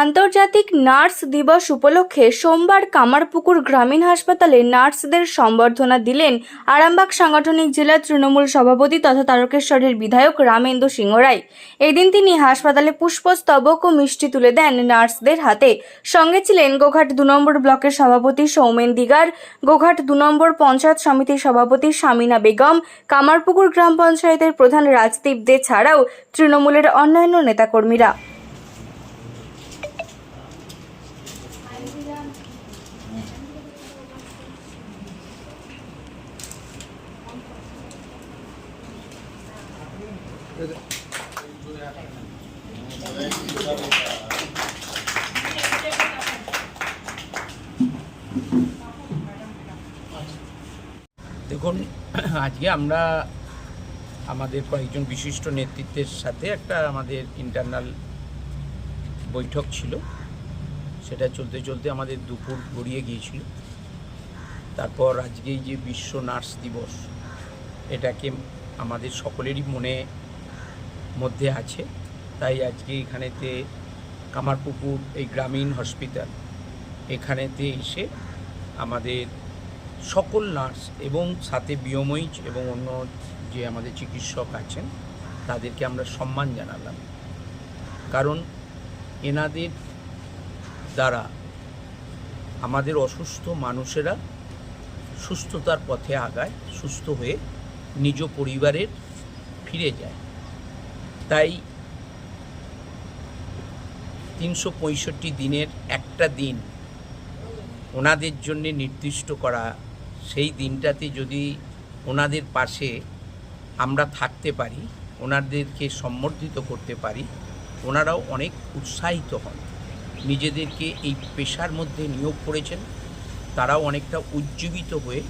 আন্তর্জাতিক নার্স দিবস উপলক্ষে সোমবার কামারপুকুর গ্রামীণ হাসপাতালে নার্সদের সম্বর্ধনা দিলেন আরামবাগ সাংগঠনিক জেলা তৃণমূল সভাপতি তথা তারকেশ্বরের বিধায়ক রামেন্দ্র সিংহ রায়। এদিন তিনি হাসপাতালে পুষ্পস্তবক ও মিষ্টি তুলে দেন নার্সদের হাতে। সঙ্গে ছিলেন গোঘাট দু নম্বর ব্লকের সভাপতি সৌমেন দিগার, গোঘাট দু নম্বর পঞ্চায়েত সমিতির সভাপতি শামিনা বেগম, কামারপুকুর গ্রাম পঞ্চায়েতের প্রধান রাজদীপ দে ছাড়াও তৃণমূলের অন্যান্য নেতাকর্মীরা। দেখুন, আজকে আমরা আমাদের কয়েকজন বিশিষ্ট নেতৃত্বের সাথে একটা আমাদের ইন্টারনাল বৈঠক ছিল। সেটা চলতে চলতে আমাদের দুপুর গড়িয়ে গিয়েছিল। তারপর আজকে এই যে বিশ্ব নার্স দিবস, এটাকে আমাদের সকলেরই মনে মধ্যে আছে। তাই আজকে এখানেতে কামারপুকুর, এই গ্রামীণ হসপিটাল, এখানেতে এসে আমাদের সকল নার্স এবং সাথে বিয়মইচ এবং অন্য যে আমাদের চিকিৎসক আছেন, তাদেরকে আমরা সম্মান জানালাম। কারণ এনাদের দ্বারা আমাদের অসুস্থ মানুষেরা সুস্থতার পথে আগায়, সুস্থ হয়ে নিজ পরিবারের ফিরে যায়। তাই তিনশো পঁয়ষট্টি দিনের একটা দিন ওনাদের জন্য নির্দিষ্ট করা, সেই দিনটাতে যদি ওনাদের পাশে আমরা থাকতে পারি, ওনাদেরকে সম্বর্ধিত করতে পারি, ওনারাও অনেক উৎসাহিত হন। নিজেদেরকে এই পেশার মধ্যে নিয়োগ করেছেন, তারাও অনেকটা উজ্জীবিত হয়ে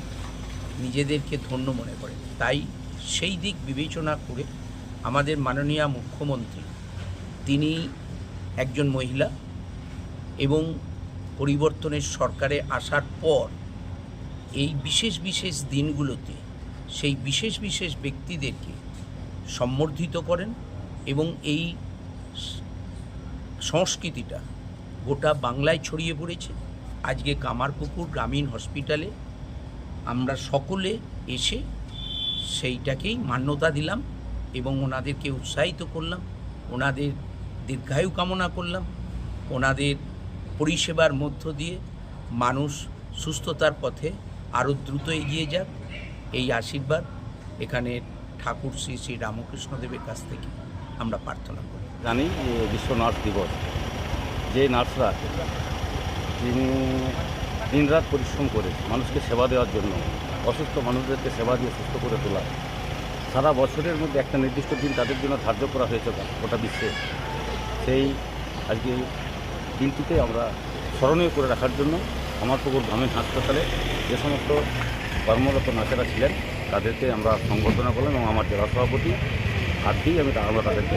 নিজেদেরকে ধন্য মনে করেন। তাই সেই দিক বিবেচনা করে আমাদের মাননীয় মুখ্যমন্ত্রী, তিনি একজন মহিলা এবং পরিবর্তনের সরকারে আসার পর এই বিশেষ বিশেষ দিনগুলোতে সেই বিশেষ বিশেষ ব্যক্তিদেরকে সম্বর্ধিত করেন এবং এই সংস্কৃতিটা গোটা বাংলায় ছড়িয়ে পড়েছে। আজকে কামারপুকুর গ্রামীণ হসপিটালে আমরা সকলে এসে সেইটাকেই মান্যতা দিলাম। এবং ওনাদেরকে উৎসাহিত করলাম, ওনাদের দীর্ঘায়ু কামনা করলাম, ওনাদের পরিষেবার মধ্য দিয়ে মানুষ সুস্থতার পথে আরও দ্রুত এগিয়ে যাক। এই আশীর্বাদ এখানে ঠাকুর শ্রী শ্রী রামকৃষ্ণদেবের কাছ থেকে আমরা প্রার্থনা করি। জানি বিশ্ব নার্স দিবস, যে নার্সরা তিনি দিনরাত পরিশ্রম করে মানুষকে সেবা দেওয়ার জন্য, অসুস্থ মানুষদেরকে সেবা দিয়ে সুস্থ করে তোলা সারা বছরের মধ্যে একটা নির্দিষ্ট দিন তাদের জন্য ধার্য করা হয়েছে গোটা বিশ্বে। সেই আজকে দিনটিতে আমরা স্মরণীয় করে রাখার জন্য আমার পুকুর গ্রামীণ হাসপাতালে যে সমস্ত কর্মরত নাচেরা ছিলেন, তাদেরকে আমরা সংবর্ধনা করলাম এবং আমার জেলা সভাপতি হাত দিয়ে আমি আমরা তাদেরকে